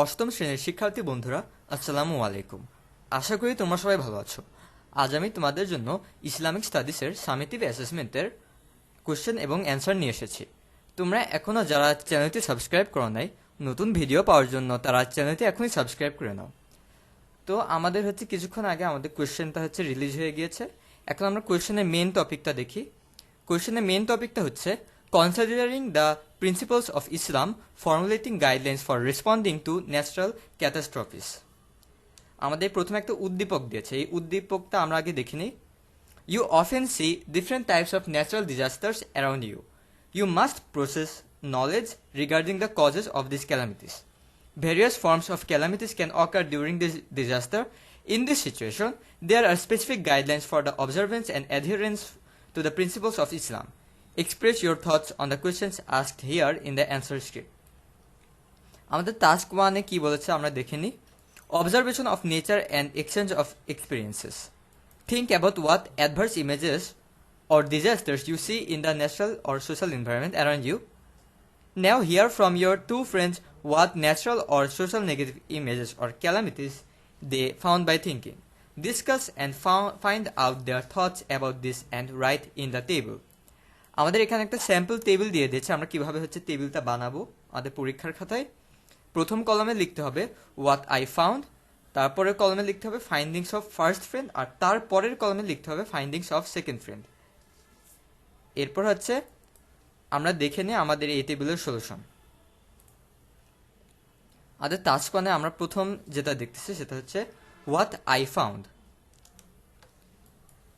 অষ্টম শ্রেণির শিক্ষার্থী বন্ধুরা, আসসালামু আলাইকুম। আশা করি তোমরা সবাই ভালো আছো। আজ আমি তোমাদের জন্য ইসলামিক স্টাডিজের সামেটিভ অ্যাসেসমেন্টের কোশ্চেন এবং অ্যান্সার নিয়ে এসেছি। তোমরা এখনও যারা চ্যানেলটি সাবস্ক্রাইব করো নাই, নতুন ভিডিও পাওয়ার জন্য তারা চ্যানেলটি এখনই সাবস্ক্রাইব করে নাও। তো আমাদের হচ্ছে কিছুক্ষণ আগে আমাদের কোশ্চেনটা হচ্ছে রিলিজ হয়ে গিয়েছে। এখন আমরা কোশ্চেনের মেন টপিকটা দেখি। কোশ্চেনের মেন টপিকটা হচ্ছে considering the Principles of Islam Formulating Guidelines for Responding to Natural Catastrophes. আমাদের প্রথমে একটা উদ্দীপক দিয়েছে। এই উদ্দীপকটা আমরা আগে দেখিনি। You often see different types of natural disasters around you you must process knowledge regarding the causes of this calamities various forms of calamities can occur during this disaster in this situation they are specific guidelines for the observance and adherence to the principles of Islam Express your thoughts on the questions asked here in the answer script. আমাদের task ওয়ানে কি বলেছে আমরা দেখে নিই observation of nature and exchange of experiences think about what adverse images or disasters you see in the natural or social environment around you. Now hear from your two friends what natural or social negative images or calamities they found by thinking. Discuss and found, find out their thoughts about this and write in the table. আমাদের এখানে একটা sample table দিয়ে দিয়েছে, আমরা কীভাবে হচ্ছে টেবিলটা বানাবো আমাদের পরীক্ষার খাতায়। প্রথম কলমে লিখতে হবে হোয়াট আই ফাউন্ড তারপরের কলমে লিখতে হবে ফাইন্ডিংস অফ ফার্স্ট ফ্রেন্ড আর তারপরের কলমে লিখতে হবে ফাইন্ডিংস অফ সেকেন্ড ফ্রেন্ড এরপর হচ্ছে, আমরা দেখে নিই আমাদের এই টেবিলের সলিউশন আমাদের টাস্ক ওয়ানে আমরা প্রথম যেটা দেখতেছি সেটা হচ্ছে what I found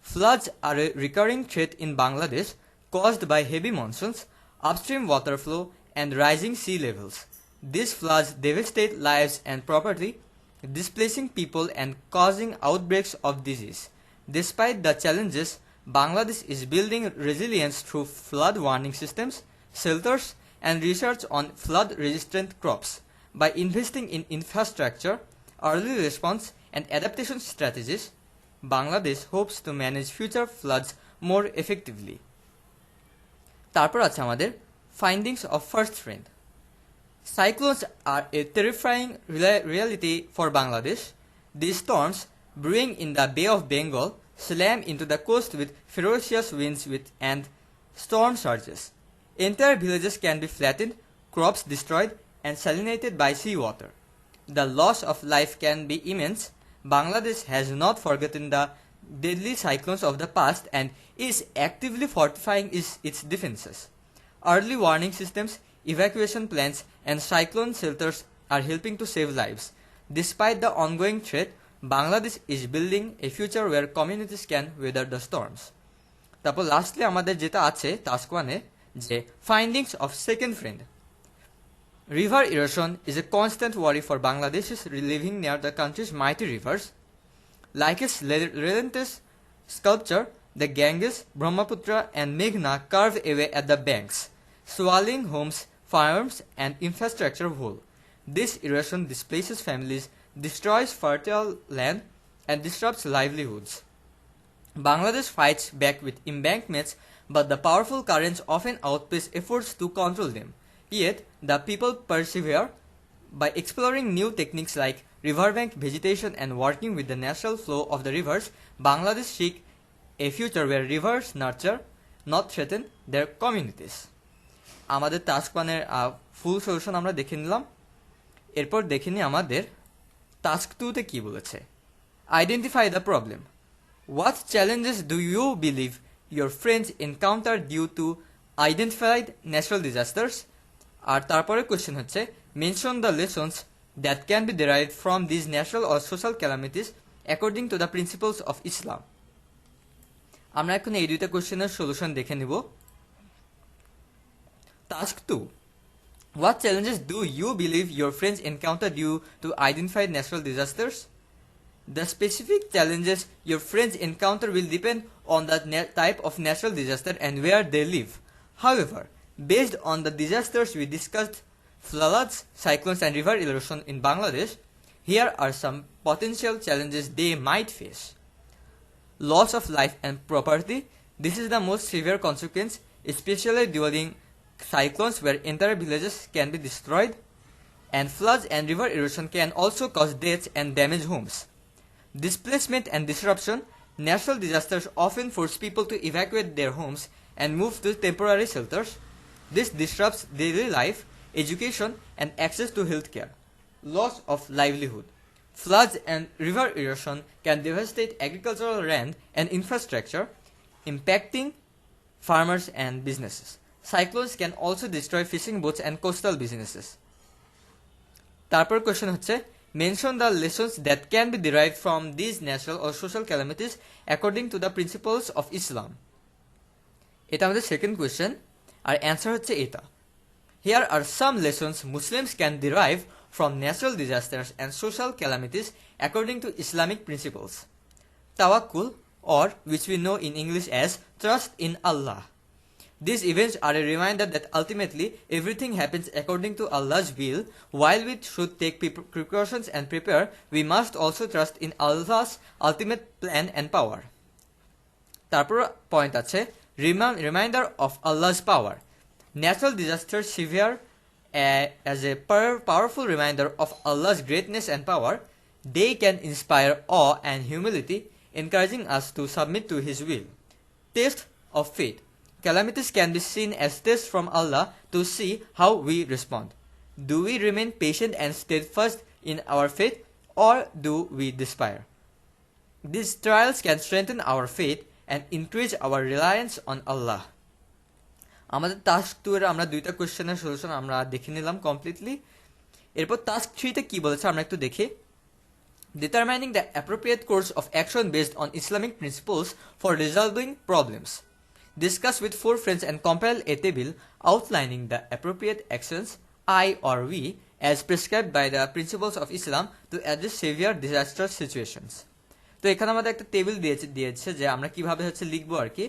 Floods are a recurring in Bangladesh caused by heavy monsoons, upstream water flow, and rising sea levels. These floods devastate lives and property, displacing people and causing outbreaks of disease. Despite the challenges, Bangladesh is building resilience through flood warning systems, shelters, and research on flood resistant crops. By investing in infrastructure, early response, and adaptation strategies, Bangladesh hopes to manage future floods more effectively. তারপর আছে আমাদের findings of first Cyclones are a terrifying rela- reality for Bangladesh. These storms, brewing in the Bay of Bengal, slam into the coast with ferocious winds with and storm surges. Entire villages can be flattened, crops destroyed, and salinated by seawater. The loss of life can be immense. Bangladesh has not forgotten the deadly cyclones of the past and is actively fortifying its, its defenses. Early warning systems, evacuation plans, and cyclone shelters are helping to save lives. Despite the ongoing threat, Bangladesh is building a future where communities can weather the storms. তারপর lastly আমাদের যেটা আছে task ওয়ানে যে findings of second friend River erosion is a constant worry for Bangladeshis living near the country's mighty rivers. Like its le- relentless sculpture, the Ganges, Brahmaputra, and Meghna carve away at the banks, swallowing homes, farms, and infrastructure whole. This erosion displaces families, destroys fertile land, and disrupts livelihoods. Bangladesh fights back with embankments, but the powerful currents often outpace efforts to control them. Yet, the people persevere by exploring new techniques like riverbank vegetation and working with the natural flow of the rivers. Bangladesh seek a future where rivers nurture, not threaten their communities. আমাদের task ওয়ানের full solution আমরা দেখে নিলাম এরপর দেখে নিই আমাদের task টুতে কি বলেছে identify the problem what challenges do you believe your friends encounter due to identified natural disasters আর তারপরে কোয়েশ্চেন হচ্ছে mention the lessons That can be derive from these natural or social calamities according to the principles of Islam আমরা এখন এই দুইটা কোয়েশ্চেনের solution দেখে নিব task two What challenges do you believe your friends encounter due to identified natural disasters? The specific challenges your friends encounter will depend on the na- type of natural disaster and where they live. However, based on the disasters we discussed floods, cyclones, and river erosion in Bangladesh here are some potential challenges they might face. Loss of life and property. This is the most severe consequence, especially during cyclones where entire villages can be destroyed. and floods and river erosion can also cause deaths and damage homes. Displacement and disruption Natural disasters often force people to evacuate their homes and move to temporary shelters. This disrupts daily life, education, and access to healthcare. Loss of livelihood. Floods and river erosion can devastate agricultural land and infrastructure, impacting farmers and businesses. Cyclones can also destroy fishing boats and coastal businesses. তারপর question হচ্ছে mention the lessons that can be derive from these natural O social calamities according to the principles of Islam এটা আমাদের second question আর answer হচ্ছে এটা Here are some lessons Muslims can derive from natural disasters and social calamities according to Islamic principles তাওয়াক্কুল or which we know in English as trust in Allah. These events are a reminder that ultimately everything happens according to Allah's will. While we should take pre- precautions and prepare, we must also trust in Allah's ultimate plan and power. তারপর point আছে reminder of আল্লাহস power Natural disasters severe uh, as a per- powerful reminder of Allah's greatness and power, they can inspire awe and humility, encouraging us to submit to His will. Test of faith. Calamities can be seen as tests from Allah to see how we respond. Do we remain patient and steadfast in our faith, or do we despair? These trials can strengthen our faith and increase our reliance on Allah. আমাদের task two এর আমরা দুইটা কোয়েশ্চেনের solution আমরা দেখে নিলাম completely এরপর task থ্রিতে কি বলেছে আমরা একটু দেখি। Determining the appropriate course of action based on Islamic principles for resolving problems discuss with four friends and compile a table outlining the appropriate actions I or we as prescribe by the principles of Islam to address severe disaster situations তো এখানে আমাদের একটা table দিয়েছে দিয়েছে যে আমরা কীভাবে হচ্ছে লিখব আর কি।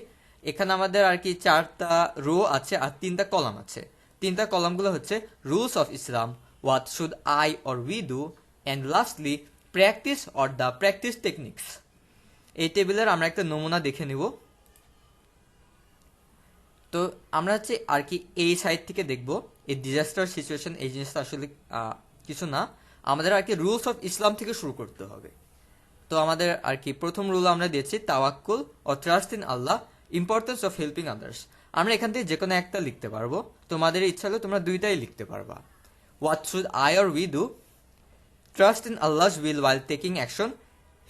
এখানে আমাদের আর কি চারটা রো আছে আর তিনটা কলাম আছে। তিনটা কলামগুলো হচ্ছে rules of Islam what should I or we do and lastly practice or the practice techniques এই টেবিলের আমরা একটা নমুনা দেখে নিব। তো আমরা হচ্ছে আর কি এই সাইড থেকে দেখব। এই ডিজাস্টার সিচুয়েশন এই জিনিসটা আসলে কিছু না। আমাদের আর কি রুলস অফ ইসলাম থেকে শুরু করতে হবে। তো আমাদের আর কি প্রথম রুল আমরা দিয়েছি, তাওয়াক্কুল ও trust in Allah. Importance of helping others আমরা এখান থেকে যে কোনো একটা লিখতে পারব। তোমাদের ইচ্ছা হলে তোমরা দুইটাই লিখতে পারবা। What should I or we do trust in Allah will while taking action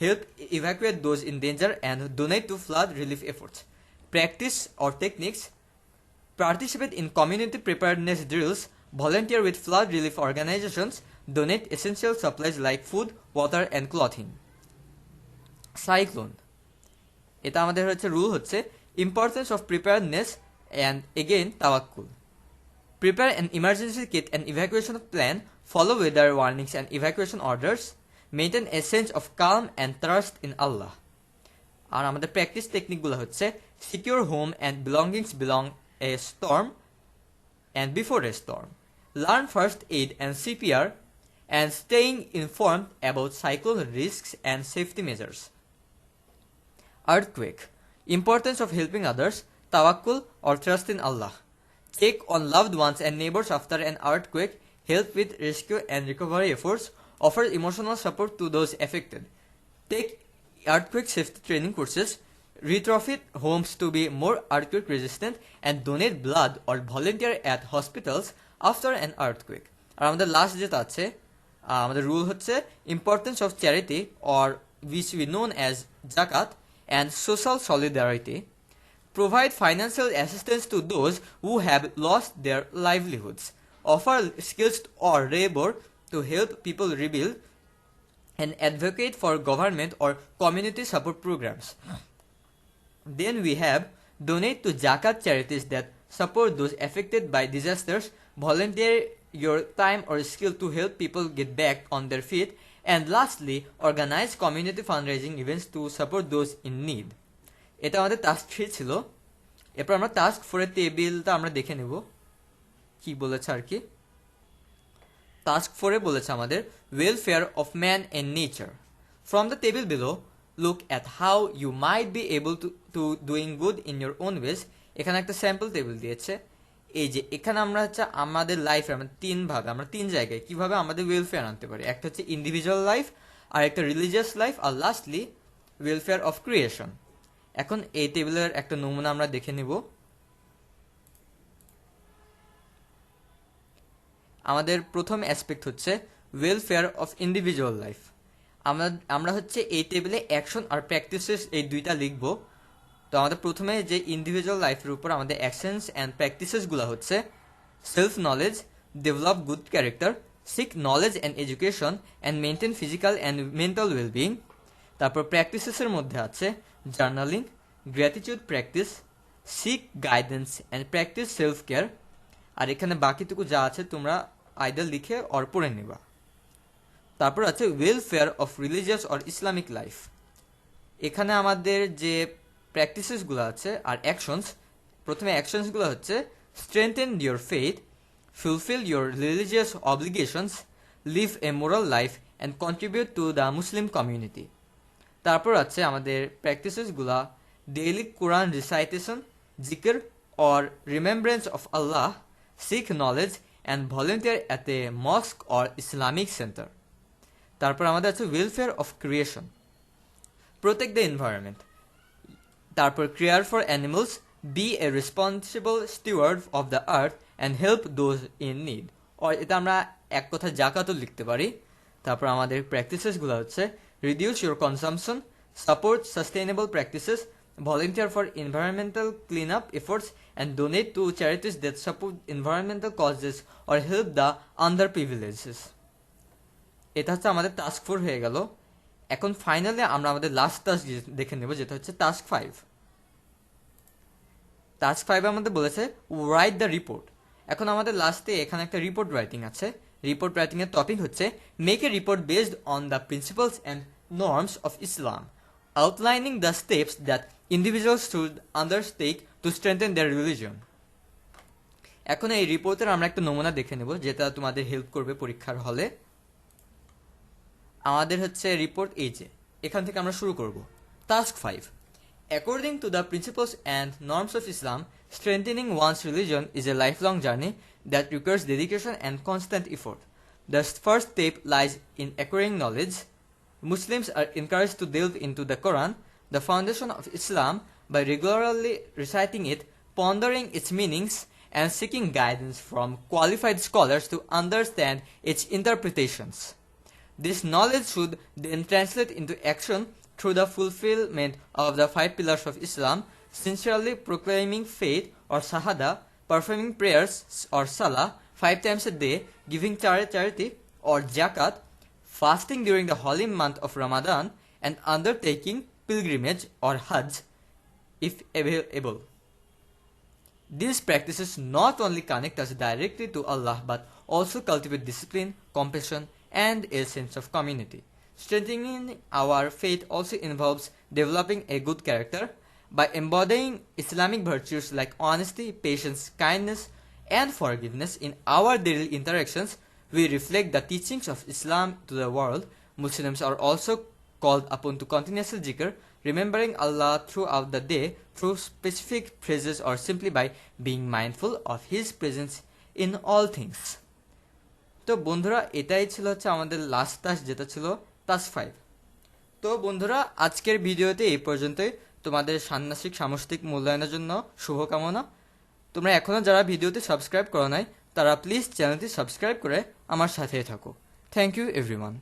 help evacuate those in danger and donate to flood relief efforts practice or techniques participate in community preparedness drills volunteer with flood relief organisations donate essential supplies like food water and clothing cyclone এটা আমাদের হচ্ছে rule হচ্ছে importance of preparedness and again তাওয়াক্কুল Prepare an emergency kit and evacuation plan, follow weather warnings and evacuation orders, maintain a sense of calm and trust in Allah. আর আমাদের practice টেকনিকগুলো হচ্ছে secure home and belongings belong a storm and before a storm learn first aid and C P R and staying informed about cyclone risks and safety measures Earthquake. Importance of helping others তাওয়াক্কুল or trust in Allah take on loved ones and neighbours after an earthquake help with rescue and recovery efforts offer emotional support to those affected take earthquake safety training courses retrofit homes to be more earthquake resistant and donate blood or volunteer at hospitals after an earthquake আর আমাদের last যেটা আছে আমাদের rule হচ্ছে importance of charity or which we known as জাকাত and social solidarity provide financial assistance to those who have lost their livelihoods offer skills or labor to help people rebuild and advocate for government or community support programs. Then we have donate to zakat charities that support those affected by disasters, volunteer your time or skill to help people get back on their feet, and lastly, organize community fundraising events to support those in need. এটা আমাদের task three ছিল। এরপর আমরা task ফোরের টেবিলটা আমরা দেখে নেব। কি বলেছে আর কি? টাস্ক ফোরে বলেছে আমাদের welfare of man and nature from the table below look at how you might be able to to doing good in your own ways এখানে একটা স্যাম্পল টেবিল দিয়েছে। এই যে এখানে আমরা হচ্ছে আমাদের লাইফে তিন ভাবে আমরা তিন জায়গায় কীভাবে আমাদের ওয়েলফেয়ার আনতে পারি? একটা হচ্ছে ইন্ডিভিজুয়াল লাইফ আর একটা রিলিজিয়াস লাইফ আর লাস্টলি ওয়েলফেয়ার অফ ক্রিয়েশন এখন এই টেবিলের একটা নমুনা আমরা দেখে নিব। আমাদের প্রথম অ্যাসপেক্ট হচ্ছে ওয়েলফেয়ার অফ ইন্ডিভিজুয়াল লাইফ আমরা আমরা হচ্ছে এই টেবিলে অ্যাকশন আর প্র্যাকটিসেস এই দুইটা লিখব। তো আমাদের প্রথমে যে ইন্ডিভিজুয়াল লাইফের উপর আমাদের অ্যাকশনস অ্যান্ড প্র্যাকটিসেসগুলো হচ্ছে self knowledge develop good character seek knowledge and education and maintain physical and mental wellbeing তারপর প্র্যাকটিসেসের মধ্যে আছে journaling gratitude practice seek guidance and practice self care আর এখানে বাকিটুকু যা আছে তোমরা আইডল লিখে অর পড়ে নিবা। তারপর আছে welfare of religious or Islamic life এখানে আমাদের যে প্র্যাকটিসেসগুলো আছে আর অ্যাকশনস প্রথমে অ্যাকশনসগুলো হচ্ছে strengthen your faith fulfill your religious obligations live a moral life and contribute to the Muslim community তারপর আছে আমাদের প্র্যাকটিসেসগুলা ডেইলি কোরআন রিসাইটেশন জিকির or remembrance of Allah seek knowledge and volunteer at a mosque or Islamic centre তারপর আমাদের আছে welfare of creation protect the environment তারপর care for animals be a responsible steward of the earth and help those in need or এটা আমরা এক কথা জাকাতও লিখতে পারি। তারপর আমাদের প্র্যাকটিসেসগুলো হচ্ছে reduce your consumption support sustainable practices volunteer for environmental cleanup efforts, and donate to charities that support environmental causes or help the underprivileged এটা হচ্ছে আমাদের টাস্ক ফোর হয়ে গেল। এখন ফাইনালি আমরা আমাদের লাস্ট টাস্ক দেখে নেব, যেটা হচ্ছে টাস্ক ফাইভ টাস্ক ফাইভে আমাদের বলেছে রাইট দ্য রিপোর্ট এখন আমাদের লাস্টে এখানে একটা রিপোর্ট রাইটিং আছে। রিপোর্ট রাইটিং এর টপিক হচ্ছে make a report based on the principles and norms of Islam outlining the steps that individuals should undertake to strengthen their religion. এখন এই রিপোর্টের আমরা একটা নমুনা দেখে নেব, যেটা তোমাদের হেল্প করবে পরীক্ষার হলে। আমাদের হচ্ছে রিপোর্ট এই যে এখান থেকে আমরা শুরু করব task five according to the principles and norms of Islam strengthening one's religion is a life long journey that requires dedication and constant effort the first step lies in acquiring knowledge Muslims are encouraged to delve into the Quran, the foundation of Islam, by regularly reciting it, pondering its meanings, and seeking guidance from qualified scholars to understand its interpretations. This knowledge should then translate into action through the fulfillment of the five pillars of Islam, sincerely proclaiming faith or shahada, performing prayers or salah five times a day, giving charity or zakat, fasting during the holy month of Ramadan, and undertaking pilgrimage or Hajj if available. These practices not only connect us directly to Allah but also cultivate discipline, compassion, and a sense of community. Strengthening our faith also involves developing a good character by embodying Islamic virtues like honesty, patience, kindness, and forgiveness in our daily interactions. We reflect the teachings of Islam to the world. Muslims are also called upon to continuously zikr, remembering Allah throughout the day through specific phrases or simply by being mindful of His presence in all things. তো বন্ধুরা, এটাই ছিল হচ্ছে আমাদের last task যেটা ছিল task five তো বন্ধুরা, আজকের ভিডিওতে এই পর্যন্তই। তোমাদের ষান্মাসিক সামষ্টিক মূল্যায়নের জন্য শুভকামনা। তোমরা এখনও যারা ভিডিওতে সাবস্ক্রাইব করো নাই, তারা প্লিজ চ্যানেলটি সাবস্ক্রাইব করে আমার সাথে থাকো। Thank you everyone